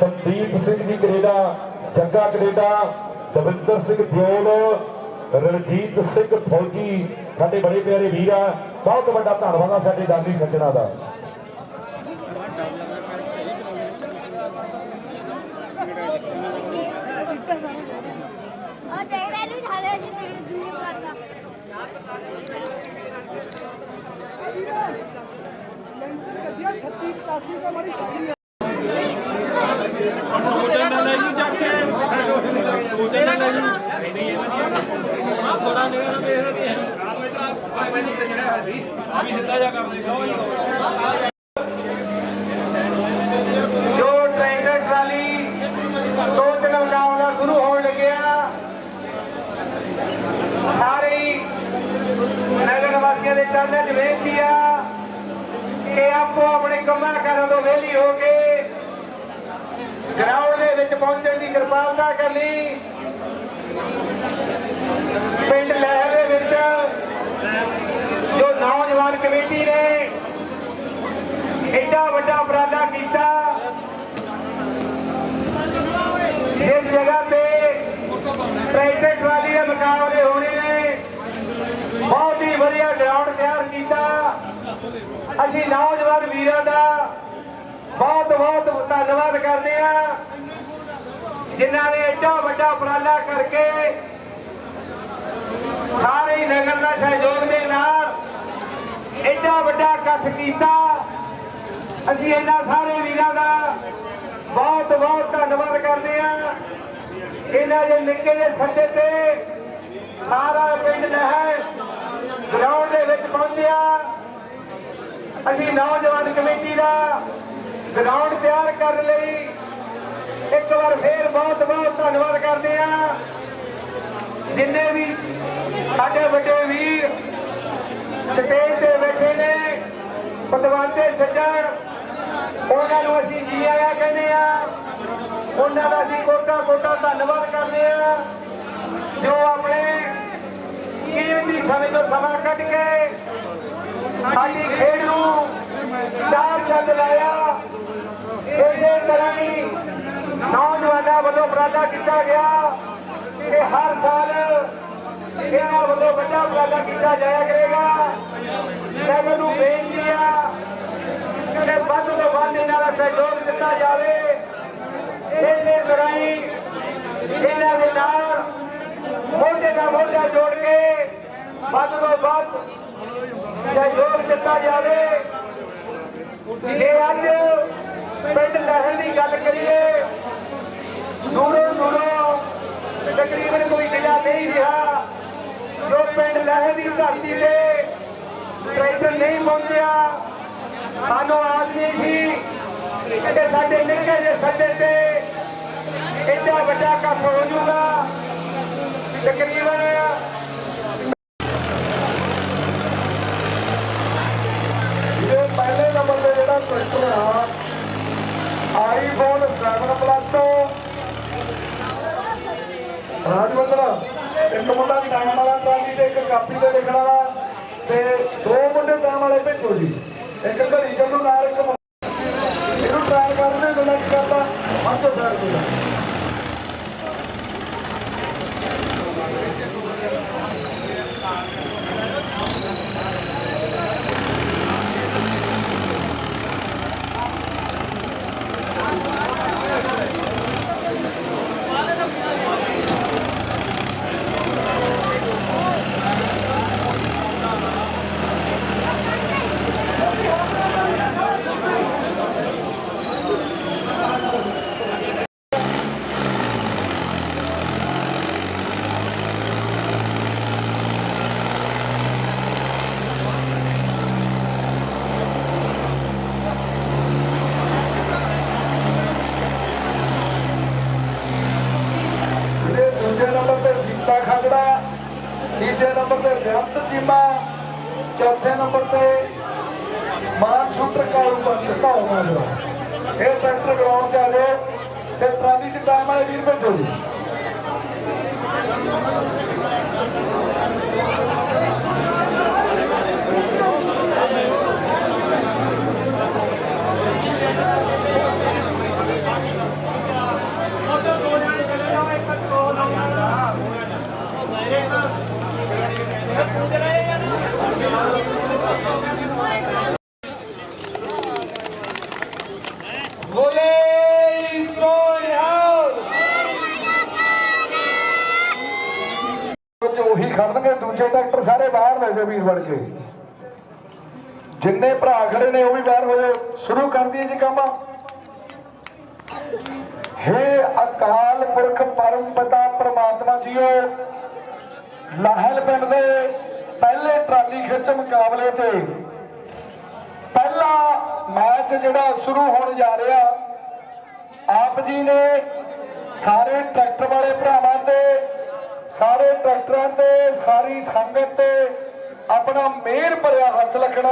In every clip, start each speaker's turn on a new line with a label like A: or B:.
A: Sandeep Singh ji Canada जगा Canada, Davinder Singh Deol Ranjit Singh फौजी, साढ़े बड़े प्यारे भीर ਬਹੁਤ ਵੱਡਾ ਧੰਨਵਾਦ ਆ ਸਾਡੇ ਦਾਨੀ ਸੱਜਣਾ ਦਾ।
B: ਉਹ ਦੇਖ ਰਹੇ ਨੂੰ ਸਾਰੇ ਅਸੀਂ ਤੇ ਦੂਰ ਕਰਦਾ
C: ਸੋਚਣ ਨਾ ਲੈ ਜੀ ਚੱਕ ਕੇ ਸੋਚਣ ਨਾ ਲੈ ਜੀ ਥੋੜਾ ਜਾ ਕਰ ਦੇ
D: ਜੋ ਟਰੈਕਟਰ ਟਰਾਲੀ ਦੋ ਚਲਾਉਣਾ ਆਉਣਾ ਸ਼ੁਰੂ ਹੋਣ ਲੱਗਿਆ, ਸਾਰੇ ਨਗਰ ਵਾਸੀਆਂ ਦੇ ਚਰਨਾਂ 'ਚ ਬੇਨਤੀ ਆ ਕਿ ਆਪੋ ਆਪਣੇ ਕੰਮਾਂ ਕਾਰਾਂ ਤੋਂ ਵਿਹਲੀ ਹੋ ਕੇ ਗਰਾਊਂਡ ਦੇ ਵਿੱਚ ਪਹੁੰਚਣ ਦੀ ਕਿਰਪਾਲਤਾ ਕਰਨੀ। ਪਿੰਡ ਲਹਿਰ ਦੇ ਵਿੱਚ ਜੋ ਨੌਜਵਾਨ ਕਮੇਟੀ ਨੇ ਐਡਾ ਵੱਡਾ ਉਪਰਾਲਾ ਕੀਤਾ। ਇਸ ਜਗ੍ਹਾ ਤੇ ਟਰੈਕਟਰ ਟਰਾਲੀ ਦੇ ਮੁਕਾਬਲੇ ਹੋਣੇ ਨੇ। ਬਹੁਤ ਹੀ ਵਧੀਆ ਗਰਾਊਂਡ ਤਿਆਰ ਕੀਤਾ। ਅਸੀਂ ਨੌਜਵਾਨ ਵੀਰਾਂ ਦਾ ਬਹੁਤ ਬਹੁਤ ਧੰਨਵਾਦ ਕਰਦੇ ਆ ਜਿਨ੍ਹਾਂ ਨੇ ਐਡਾ ਵੱਡਾ ਉਪਰਾਲਾ ਕਰਕੇ ਸਾਰੇ ਨਗਰ ਦਾ ਸਹਿਯੋਗ ਦੇ ਨਾਲ ਐਡਾ ਵੱਡਾ ਇਕੱਠ ਕੀਤਾ। ਅਸੀਂ ਇਹਨਾਂ ਸਾਰੇ ਵੀਰਾਂ ਦਾ ਬਹੁਤ ਬਹੁਤ ਧੰਨਵਾਦ ਕਰਦੇ ਆ ਇਹਨਾਂ ਦੇ ਨਿੱਕੇ ਜਿਹੇ ਸੱਦੇ ਤੇ ਸਾਰਾ ਪਿੰਡ ਨਹਿਰ ਗਰਾਊਂਡ ਦੇ ਵਿੱਚ ਪਹੁੰਚਿਆ। ਅਸੀਂ ਨੌਜਵਾਨ ਕਮੇਟੀ ਦਾ ਗਰਾਊਂਡ ਤਿਆਰ ਕਰਨ ਲਈ ਇੱਕ ਵਾਰ ਫੇਰ ਬਹੁਤ ਬਹੁਤ ਧੰਨਵਾਦ ਕਰਦੇ ਆ ਜਿੰਨੇ ਵੀ ਸਾਡੇ ਵੱਡੇ ਵੀਰ ਸਟੇਜ ਤੇ ਬੈਠੇ ਨੇ ਪਤਵੰਤੇ ਸੱਜਣ ਉਹਨਾਂ ਨੂੰ ਅਸੀਂ ਜੀ ਆਇਆ ਕਹਿੰਦੇ ਆ। ਉਹਨਾਂ ਦਾ ਅਸੀਂ ਕੋਟਾ ਕੋਟਾ ਧੰਨਵਾਦ ਕਰਦੇ ਆ। ਜੋ ਆਪਣੇ ਕੀਮਤੀ ਸਮੇਂ ਤੋਂ ਸਮਾਂ ਕੱਢ ਕੇ ਸਾਡੀ ਖੇਡ ਨੂੰ ਚਾਰ ਚੰਦ ਲਾਇਆ। ਇਸੇ ਤਰ੍ਹਾਂ ਹੀ ਨੌਜਵਾਨਾਂ ਵੱਲੋਂ ਉਪਰਾਲਾ ਕੀਤਾ ਗਿਆ ਕਿ ਹਰ ਸਾਲ ਇਹਨਾਂ ਵੱਲੋਂ ਵੱਡਾ ਉਪਰਾਲਾ ਕੀਤਾ ਜਾਇਆ ਕਰੇਗਾ ਮੈਂ ਮੈਨੂੰ ਬੇਨਤੀ ਆ ਕਿ ਵੱਧ ਤੋਂ ਵੱਧ ਇਹਨਾਂ ਦਾ ਸਹਿਯੋਗ ਦਿੱਤਾ ਜਾਵੇ। ਇਸੇ ਤਰ੍ਹਾਂ ਇਹਨਾਂ ਦੇ ਨਾਲ ਮੋਢੇ ਨਾਲ ਮੋਢਾ ਜੋੜ ਕੇ ਵੱਧ ਤੋਂ ਵੱਧ ਸਹਿਯੋਗ ਦਿੱਤਾ ਜਾਵੇ। ਜੇ ਅੱਜ ਪਿੰਡ ਲਹਿਰ ਦੀ ਗੱਲ ਕਰੀਏ, ਦੂਰੋਂ ਦੂਰੋਂ ਤਕਰੀਬਨ ਕੋਈ ਜ਼ਿਲ੍ਹਾ ਨਹੀਂ ਰਿਹਾ ਜੋ ਪਿੰਡ ਲਹਿਰ ਦੀ ਧਰਤੀ ਤੇ ਟਰੈਕਟਰ ਨਹੀਂ ਪਹੁੰਚਿਆ। ਸਾਨੂੰ ਆਦਮੀ ਸੀ ਕਿ ਸਾਡੇ ਨਿੱਕੇ ਜਿਹੇ ਸੱਦੇ ਤੇ। ਇੱਡਾ ਵੱਡਾ ਕੰਮ ਹੋ ਜਾਊਗਾ। ਤਕਰੀਬਨ
A: ਇਹ ਪਹਿਲੇ ਨੰਬਰ ਤੇ ਜਿਹੜਾ ਟਰੈਕਟਰ ਆ ਆਈਫੋਨ 7 ਪਲੱਸ ਰਾਜਵੰਦਰ, ਇੱਕ ਮੁੰਡਾ ਟਾਈਮ ਵਾਲਾ ਟਰਾਲੀ ਤੇ ਇੱਕ ਕਾਪੀ ਤੇ ਲਿਖਣ ਤੇ ਦੋ ਮੁੰਡੇ ਟਾਈਮ ਵਾਲੇ ਭੇਜੋ ਜੀ। ਇੱਕ ਘੜੀ ਚੱਲੂ ਨਾਲ ਇੱਕ ਮੁੰਡਾ। ਇਹਨੂੰ ਟਰਾਈ ਕਰਨੇ ਨੂੰ ਲੱਗ ਕਰਦਾ ਹੱਥ ਤੋਂ ਸਾਰ ਦੂਗਾ ਇਹਦੇ ਦੂਜੇ ਨੰਬਰ ਤੇ ਸੀਤਾ ਖਾਗੜਾ ਤੀਜੇ ਨੰਬਰ ਤੇ ਬੇਅੰਤ ਚੀਮਾ ਚੌਥੇ ਨੰਬਰ ਤੇ ਮਾਨ ਸ਼ੂਟਰ ਕਾਲੂ ਪੰਚ ਧਾਉਣਾ ਇਹ ਸੈਂਟਰ ਗਰਾਊਂਡ 'ਚ ਆ ਜਾਓ ਤੇ ਟਰਾਲੀ 'ਚ ਟਾਈਮ ਵਾਲੇ ਵੀਰ ਭੇਜੋ ਜੀ। ਬਣਨਗੇ ਦੂਜੇ ਟਰੈਕਟਰ ਸਾਰੇ ਬਾਹਰ ਲੈ ਜਾਓ ਵੀਰ ਬਣ ਕੇ ਜਿੰਨੇ ਭਰਾ ਖੜੇ ਨੇ, ਉਹ ਵੀ ਬਾਹਰ ਹੋ ਜਾਓ ਸ਼ੁਰੂ ਕਰ ਦਈਏ ਜੀ ਕੰਮ। ਹੇ ਅਕਾਲ ਪੁਰਖ ਪਰਮ ਪਿਤਾ ਪ੍ਰਮਾਤਮਾ ਜੀਓ, ਲਾਹਲ ਪਿੰਡ ਦੇ ਪਹਿਲੇ ਟਰਾਲੀ ਖਿੱਚ ਮੁਕਾਬਲੇ ਤੇ ਪਹਿਲਾ ਮੈਚ ਜਿਹੜਾ ਸ਼ੁਰੂ ਹੋਣ ਜਾ ਰਿਹਾ, ਆਪ ਜੀ ਨੇ ਸਾਰੇ ਟਰੈਕਟਰ ਵਾਲੇ ਭਰਾਵਾਂ ਤੇ ਸਾਰੇ ਟਰੈਕਟਰਾਂ ਤੇ, ਸਾਰੀ ਸੰਗਤ ਤੇ ਆਪਣਾ ਮਿਹਰ ਭਰਿਆ ਹੱਥ ਰੱਖਣਾ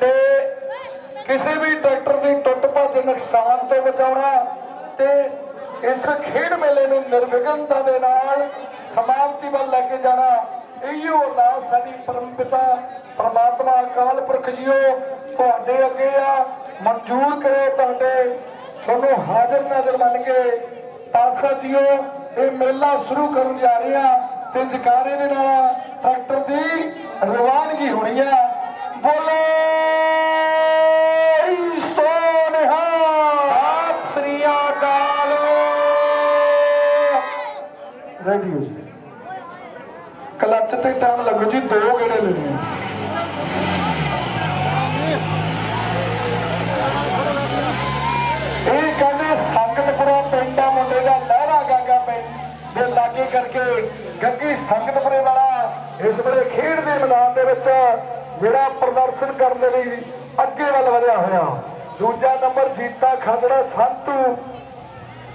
A: ਤੇ ਕਿਸੇ ਵੀ ਟਰੈਕਟਰ ਦੀ ਟੁੱਟ ਭੱਜ ਨੁਕਸਾਨ ਤੋਂ ਬਚਾਉਣਾ ਤੇ ਇਸ ਖੇਡ ਮੇਲੇ ਨੂੰ ਨਿਰਵਿਘਨਤਾ ਦੇ ਨਾਲ ਸਮਾਪਤੀ ਵੱਲ ਲੈ ਕੇ ਜਾਣਾ, ਇਹੋ ਅਰਦਾਸ ਸਾਡੀ ਪਰਮਪਿਤਾ ਪ੍ਰਮਾਤਮਾ ਅਕਾਲ ਪੁਰਖ ਜੀਓ, ਤੁਹਾਡੇ ਅੱਗੇ ਆ, ਮਨਜ਼ੂਰ ਕਰੇ ਤੁਹਾਡੇ, ਤੁਹਾਨੂੰ ਹਾਜ਼ਰ ਨਾਜ਼ਰ ਮੰਨ ਕੇ ਪਾਸਾ ਜੀਓ ਇਹ ਮੇਲਾ ਸ਼ੁਰੂ ਕਰਨ ਜਾ ਰਹੇ ਆ ਤੇ ਜਕਾਰੇ ਦੇ ਨਾਲ ਟਰੈਕਟਰ ਦੀ ਰਵਾਨਗੀ ਹੋਣੀ ਆ ਬੋਲੇ ਸੋਨਿਹਾ ਸਤਿ ਸ੍ਰੀ ਅਕਾਲ! ਰੈਡੀ ਹੋ ਜੀ? ਕਲੱਚ ਤੇ ਟਾਈਮ ਲੱਗੂ ਜੀ ਦੋ ਗੇੜੇ ਲੈਣੇ ਪਿੰਡ ਦੇ ਲਾਗੇ ਕਰਕੇ ਗੱਗੀ ਸੰਗਤਪੁਰੇ ਵਾਲਾ ਇਸ ਵੇਲੇ ਖੇਡ ਦੇ ਮੈਦਾਨ ਦੇ ਵਿੱਚ ਜਿਹੜਾ ਪ੍ਰਦਰਸ਼ਨ ਕਰਨ ਦੇ ਲਈ ਅੱਗੇ ਵੱਲ ਵਧਿਆ ਹੋਇਆ। ਦੂਜਾ ਨੰਬਰ ਜੀਤਾ ਖਾਦੜਾ, ਸੰਤੂ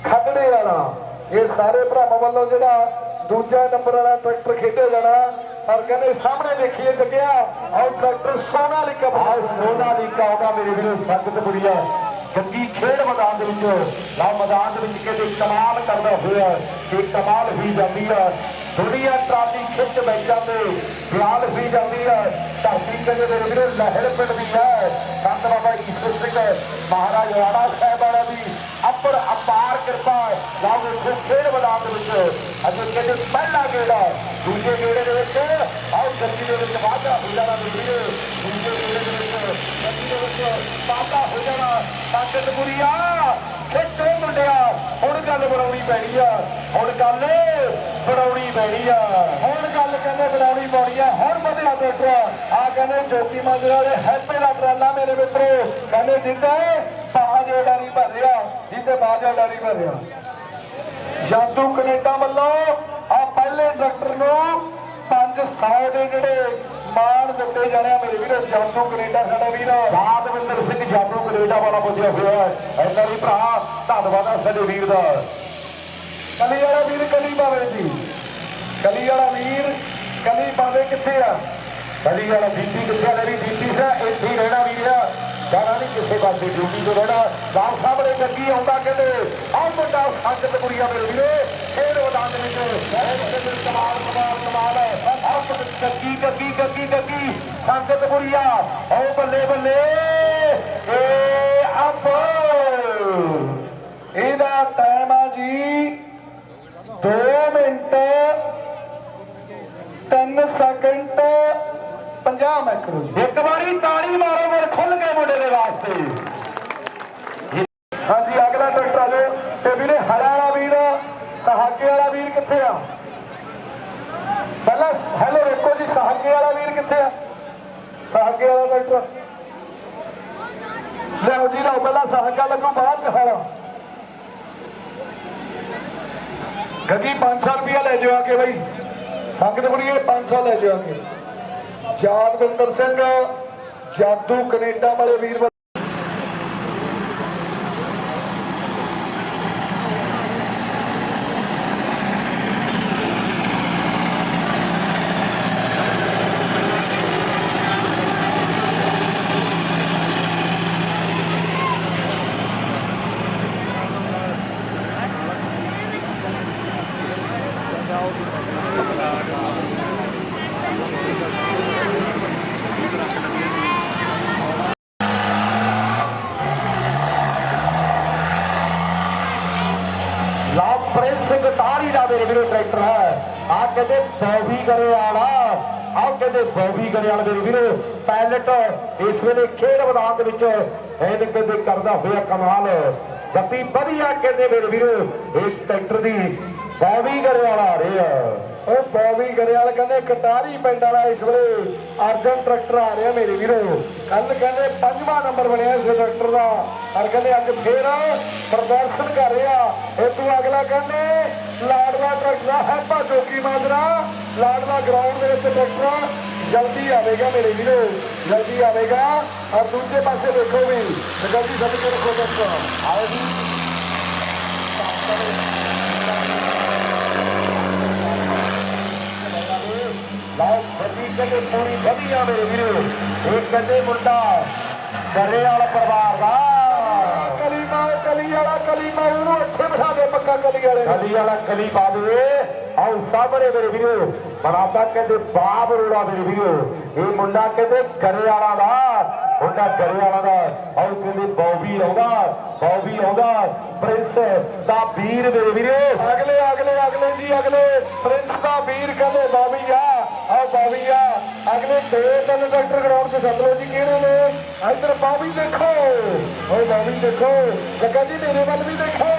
A: ਖੱਟੜੇ ਵਾਲਾ। ਇਹ ਸਾਰੇ ਭਰਾਵਾਂ ਵੱਲੋਂ ਜਿਹੜਾ ਦੂਜਾ ਨੰਬਰ ਵਾਲਾ ਟਰੈਕਟਰ ਖੇਡਿਆ ਜਾਣਾ ਪਰ ਕਹਿੰਦੇ ਸਾਹਮਣੇ ਦੇਖੀਏ ਜੱਗਿਆ, ਆਹ ਟਰੈਕਟਰ ਸੋਨਾ ਲਿਕਾ ਆਹ ਸੋਨਾ ਲਿਕਾ ਆਉਂਦਾ ਮੇਰੇ ਵੀਰੋ ਸੰਗਤ ਬੁਰੀਆ ਜੱਗੀ ਖੇਡ ਮੈਦਾਨ ਦੇ ਵਿੱਚ ਲਾ ਮੈਦਾਨ ਦੇ ਵਿੱਚ ਕਹਿੰਦੇ ਕਮਾਲ ਕਰਦਾ ਹੋਇਆ ਇਹ ਕਮਾਲ ਹੀ ਜਾਂਦੀ ਹੈ। ਦੁਨੀਆ ਟਰਾਲੀ ਖਿੱਚ ਬੈਠਾਂ ਤੇ ਖਿਆਲ ਵੀ ਜਾਂਦੀ ਆ ਧਰਤੀ ਕਹਿੰਦੇ ਮੇਰੇ ਵੀਰੋ, ਲਹਿਰ ਪਿੰਡ ਦੀ ਹੈ। ਸੰਤ ਬਾਬਾ ਈਸ਼ਵਰ ਸਿੰਘ, ਮਹਾਰਾਜ ਰਾਣਾ ਸਾਹਿਬ ਵਾਲਾ ਦੀ ਅਪਰ ਅਪਾਰ ਕਿਰਪਾ ਲਾਓ ਵੇਖੋ ਖੇਡ ਮੈਦਾਨ ਦੇ ਵਿੱਚ ਅਜੇ ਕਹਿੰਦੇ ਪਹਿਲਾ ਗੇੜਾ ਦੂਜੇ ਗੇੜੇ ਦੇ ਵਿੱਚ, ਆਓ ਗੱਡੀ ਦੇ ਵਿੱਚ ਵਾਧਾ ਹੋ ਜਾਣਾ ਵੀਡੀਓ ਦੂਜੇ ਗੇੜੇ ਦੇ ਵਿੱਚ ਗੱਡੀ ਦੇ ਵਿੱਚ ਵਾਧਾ ਹੋ ਜਾਣਾ। ਤਾਕਤ ਬੁਰੀਆ ਖੇਤੋਂ ਮੁੰਡਿਆ, ਹੁਣ ਗੱਲ ਬਣਾਉਣੀ ਪੈਣੀ ਆ। ਹੁਣ ਗੱਲ ਬਣਾਉਣੀ ਪੈਣੀ ਆ। ਹੁਣ ਗੱਲ ਕਹਿੰਦੇ ਬਣਾਉਣੀ ਪੈਣੀ ਆ। ਹੁਣ ਵਧਿਆ ਡਾਕਟਰ ਆ। ਕਹਿੰਦੇ ਜੋਤੀ ਮਾਜਰਾ ਦੇ ਹੈਪੇ ਦਾ ਟਰਾਲਾ ਮੇਰੇ ਮਿੱਤਰੋ। ਕਹਿੰਦੇ ਜਿੱਦਾਂ ਬਾਜ ਜਿਹੜਾ ਨਹੀਂ ਭਰਿਆ ਜਿੱਤੇ ਬਾਜ ਜਿਹੜਾ ਨਹੀਂ ਭਰਿਆ। ਜਾਦੂ ਕੈਨੇਡਾ ਵੱਲੋਂ ਆ ਪਹਿਲੇ ਡਾਕਟਰ ਨੂੰ 500 ਦੇ ਜਿਹੜੇ ਮਾਣ ਦਿੱਤੇ ਜਾਣੇ ਆ ਮੇਰੇ ਵੀਰੋ, ਜਾਦੂ ਕੈਨੇਡਾ ਸਾਡਾ ਵੀਰ ਰਾਜਵਿੰਦਰ ਸਿੰਘ ਜਾਦੂ ਕੈਨੇਡਾ ਵਾਲਾ ਪੁੱਜਿਆ ਹੋਇਆ ਹੈ। ਐਨਾ ਵੀ ਭਰਾ ਧੰਨਵਾਦ ਆ ਸਾਡੇ ਵੀਰ ਦਾ। ਕਲੀ ਵਾਲਾ ਵੀਰ, ਕਲੀ ਬਾਵੇ ਜੀ। ਕਲੀ ਵਾਲਾ ਵੀਰ, ਕਲੀ ਬਾਵੇ ਕਿੱਥੇ ਆ? ਕਲੀ ਵਾਲਾ ਬੀਤੀ ਕਿੱਥੇ ਆ? ਮੇਰੀ ਬੀਤੀ ਸਾ, ਇੱਥੇ ਹੀ ਰਹਿਣਾ ਵੀਰ ਜਾਣਾ ਨਹੀਂ ਕਿਸੇ ਪਾਸੇ ਡਿਊਟੀ ਤੋਂ ਰਹਿਣਾ। ਗਾਂਵ ਸਾਹਮਣੇ ਗੱਗੀ ਆਉਂਦਾ ਕਹਿੰਦੇ, ਆਹ ਮੁੰਡਾ ਸੰਗਤ ਕੁੜੀਆਂ ਮੇਰੇ ਵੀਰੇ ਫੇਰ ਉਹ ਦੰਦ ਵਿੱਚ ਇਹ ਕਮਾਲ ਕਮਾਲ ਕਮਾਲ ਆਹ ਗੱਗੀ ਗੱਗੀ ਗੱਗੀ ਗੱਗੀ ਸੰਗਤ ਕੁੜੀਆਂ, ਆਓ ਬੱਲੇ ਬੱਲੇ। ਏ ਅਪ। ਇਹਦਾ ਟਾਈਮ ਆ ਜੀ 2 ਮਿੰਟ 3 ਸੈਕਿੰਡ 50 ਮੈਕਰੋ ਇੱਕ ਵਾਰੀ ਤਾੜੀ ਮਾਰੋ ਮੇਰੇ ਖੁੱਲ ਕੇ ਮੁੰਡੇ ਦੇ ਵਾਸਤੇ। ਹਾਂਜੀ ਅਗਲਾ ਟਰੈਕਟਰ ਆ ਜਾਓ। ਤੇ ਵੀਰੇ ਹਰਾ ਵਾਲਾ ਵੀਰ ਸਹਾਗੇ ਵਾਲਾ ਵੀਰ ਕਿੱਥੇ ਆ? ਪਹਿਲਾਂ ਹੈਲੋ ਰੇਕੋ ਜੀ ਸਹਾਗੇ ਵਾਲਾ ਵੀਰ ਕਿੱਥੇ ਆ? ਸਹਾਗੇ ਵਾਲਾ ਟਰੈਕਟਰ। ਲਿਆਓ ਜੀ ਲਓ ਪਹਿਲਾਂ ਸਹਾਗਾ ਲੱਗੂ ਬਾਅਦ ਚ ਹਰਾ ਗੱਗੀ 500 ਰੁਪਇਆ ਲੈ ਜਾਓ ਆ ਕੇ ਬਈ। ਸੰਗਤ ਬੁੜੀਏ 500 ਲੈ ਜਾਓ ਆ ਕੇ। ਜਾਦਵਿੰਦਰ ਸਿੰਘ ਜਾਦੂ ਕੈਨੇਡਾ ਵਾਲੇ ਵੀਰ ਵੱਲ- ਲਾਭ ਪ੍ਰਿੰਸ ਸਿੰਘ ਤਾਰੀ ਦਾ ਮੇਰੇ ਵੀਰੋ ਟਰੈਕਟਰ ਹੈ। ਆ ਕਹਿੰਦੇ ਬੌਬੀ ਕਰੇ ਵਾਲਾ ਆ ਕਹਿੰਦੇ ਬੌਬੀ ਕਰੇ ਵਾਲਾ ਮੇਰੇ ਵੀਰੋ। ਪਾਇਲਟ ਇਸ ਵੇਲੇ ਖੇਡ ਮੈਦਾਨ ਦੇ ਵਿੱਚ ਇਹਨੇ ਕਹਿੰਦੇ ਕਰਦਾ ਹੋਇਆ ਕਮਾਲ। ਗੱਡੀ ਵਧੀਆ ਕਹਿੰਦੇ ਮੇਰੇ ਵੀਰੋ। ਇਸ ਟਰੈਕਟਰ ਦੀ ਬੌਬੀ ਕਰੇ ਵਾਲਾ ਆ ਰਿਹਾ ਉਹ ਬੌਬੀ ਗਰੇਵਾਲ ਕਹਿੰਦੇ ਕਟਾਰੀ ਪਿੰਡ ਵਾਲਾ ਇਸ ਵੇਲੇ ਅਰਜਨ ਟਰੈਕਟਰ ਆ ਰਿਹਾ ਮੇਰੇ ਵੀਰੋ। ਕੱਲ ਕਹਿੰਦੇ ਪੰਜਵਾਂ ਨੰਬਰ ਬਣਿਆ ਇਸ ਟਰੈਕਟਰ ਦਾ। ਔਰ ਕਹਿੰਦੇ ਅੱਜ ਫੇਰ ਪ੍ਰਦਰਸ਼ਨ ਕਰ ਰਿਹਾ। ਇਹ ਤੋਂ ਅਗਲਾ ਕਹਿੰਦੇ ਲਾਡਲਾ ਟਰੈਕਟਰ ਹੈ ਭਾ ਜੋਗੀ ਮਾਜਰਾ। ਲਾਡਲਾ ਗਰਾਊਂਡ ਦੇ ਵਿੱਚ ਟਰੈਕਟਰ ਜਲਦੀ ਆਵੇਗਾ ਮੇਰੇ ਵੀਰੋ। ਜਲਦੀ ਆਵੇਗਾ। ਔਰ ਦੂਜੇ ਪਾਸੇ ਦੇਖੋ ਵੀ ਜਲਦੀ ਸਭ ਕੇ ਰੱਖੋ ਟਰੈਕਟਰ ਆਓ ਜੀ। ਲਾਓ ਕਹਿੰਦੇ ਪੂਰੀ ਵਧੀਆ ਮੇਰੇ ਵੀਰੋ। ਇਹ ਕਹਿੰਦੇ ਮੁੰਡਾ ਕਰੇ ਵਾਲਾ ਪਰਿਵਾਰ ਦਾ। ਕਲੀਮਾ ਕਲੀ ਵਾਲਾ ਕਲੀਮਾ ਉਹਨੂੰ ਇੱਥੇ ਬਿਠਾ ਦੇ ਪੱਕਾ ਕਲੀ ਵਾਲੇ ਕਲੀ ਵਾਲਾ ਕਲੀ ਪਾ ਦੇ। ਆਓ ਸਾਹਮਣੇ ਮੇਰੇ ਵੀਰੋ। ਬਰਾਬਰ ਕਹਿੰਦੇ ਬਾਪ ਰੋੜਾ ਮੇਰੇ ਵੀਰੋ। ਇਹ ਮੁੰਡਾ ਕਹਿੰਦੇ ਕਰੇ ਵਾਲਾ ਦਾ। ਮੁੰਡਾ ਕਰੇ ਵਾਲਾ ਦਾ। ਆਓ ਕਹਿੰਦੇ ਬੌਬੀ ਆਉਂਦਾ ਬੌਬੀ ਆਉਂਦਾ। ਪ੍ਰਿੰਸ ਦਾ ਵੀਰ ਮੇਰੇ ਵੀਰੋ। ਅਗਲੇ ਅਗਲੇ ਅਗਲੇ ਜੀ ਅਗਲੇ। ਪ੍ਰਿੰਸ ਦਾ ਵੀਰ ਕਹਿੰਦੇ ਬੌਬੀ ਆ ਅਗਲੇ ਦੋ ਤਿੰਨ ਡਾਕਟਰ ਗਰਾਊਂਡ ਚ ਸੱਦ ਲਓ ਜੀ, ਕਿਹੜੇ ਨੇ? ਇੱਧਰ ਬਾਬੀ ਦੇਖੋ। ਓਏ ਬੌਬੀ ਦੇਖੋ। ਜੱਗਾ ਜੀ, ਮੇਰੇ ਵੱਲ ਵੀ ਦੇਖੋ।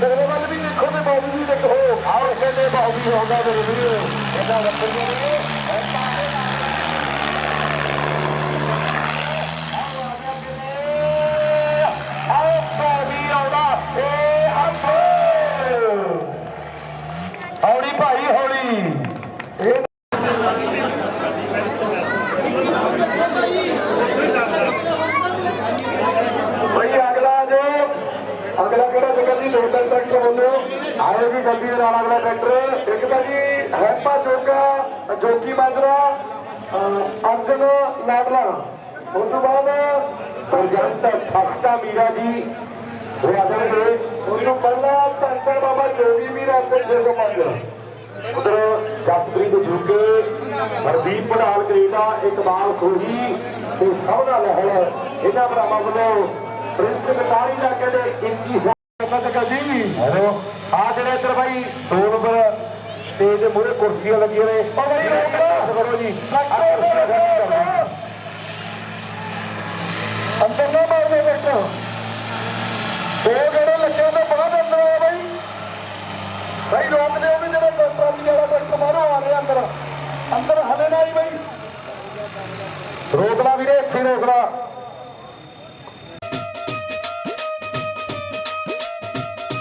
A: ਮੇਰੇ ਵੱਲ ਵੀ ਦੇਖੋ ਤੇ ਬੌਬੀ ਵੀ ਦੇਖੋ। ਆਓ ਕਹਿੰਦੇ ਬਾਬੀ ਆਉਂਦਾ ਮੇਰੇ ਵੀਰੋ ਇਹਦਾ ਰੱਖਣੀ ਨਹੀਂ ਆਓ ਬੌਬੀ ਆਉਂਦਾ ਏ ਆਪੋ ਹੌਲੀ ਭਾਈ ਹੌਲੀ ਇਹ ਭਾਈ ਅਗਲਾ ਜੋ ਅਗਲਾ ਕਿਹੜਾ ਜਗ੍ਹਾ ਜੀ ਦੋ ਤਿੰਨ ਟਰੈਕਟਰ ਬੋਲੋ ਆਏ ਵੀ ਗੱਡੀ ਦੇ ਨਾਲ ਅਗਲਾ ਟਰੈਕਟਰ ਇੱਕ ਤਾਂ ਜੀ ਹੈਪਾ ਜੋਗਾ ਜੋਗੀ ਮਾਜਰਾ ਅਹ ਨਾਡਲਾ ਉਸ ਤੋਂ ਬਾਅਦ ਪ੍ਰਜੰਤ ਫਸਤਾ ਮੀਰਾ ਜੀ ਜਾਣਗੇ ਉਸ ਤੋਂ ਪਹਿਲਾਂ ਧੰਨ ਬਾਬਾ ਜੋਗੀ ਵੀਰ ਅੰਦਰ 605 ਉਧਰ ਜਸਪ੍ਰੀਤ ਜੁਗੇ ਹਰਦੀਪ ਪੜਾਲ ਕੈਨੇਡਾ ਇਕਬਾਲ ਸੋਹੀ ਤੇ ਸਭ ਦਾ ਲਹਿਰ ਇਹਨਾਂ ਭਰਾਵਾਂ ਵੱਲੋਂ ਪ੍ਰਿੰਸ ਕਟਾਰੀ ਦਾ ਕਹਿੰਦੇ 21 ਸਾਲ ਤੱਕ ਜੀ ਹੈਲੋ। ਆ ਜਿਹੜੇ ਇੱਧਰ ਬਾਈ ਦੋ ਨੰਬਰ ਸਟੇਜ ਦੇ ਮੂਹਰੇ ਕੁਰਸੀਆਂ ਲੱਗੀਆਂ ਨੇ। ਉਹ ਬਾਈ ਰੋਕ ਕਰੋ ਜੀ। ਅੰਦਰ ਨਾ ਮਾਰਦੇ ਬੈਠੋ ਦੋ ਗੇੜੇ ਲੱਗੇ ਤੇ ਬਾਹਰ ਅੰਦਰ ਆ ਬਾਈ। ਭਾਈ ਰੋਕ ਦਿਓ ਵੀ ਜਿਹੜਾ ਟਰਾਲੀ ਵਾਲਾ ਟਰੱਕ ਮਾਰੋ ਆ ਰਿਹਾ ਅੰਦਰ। ਅੰਦਰ ਹਲੇ ਨਾ ਹੀ ਬਾਈ। ਰੋਕ ਲਾ ਵੀਰੇ ਇੱਥੇ ਹੀ ਰੋਕ ਲਾ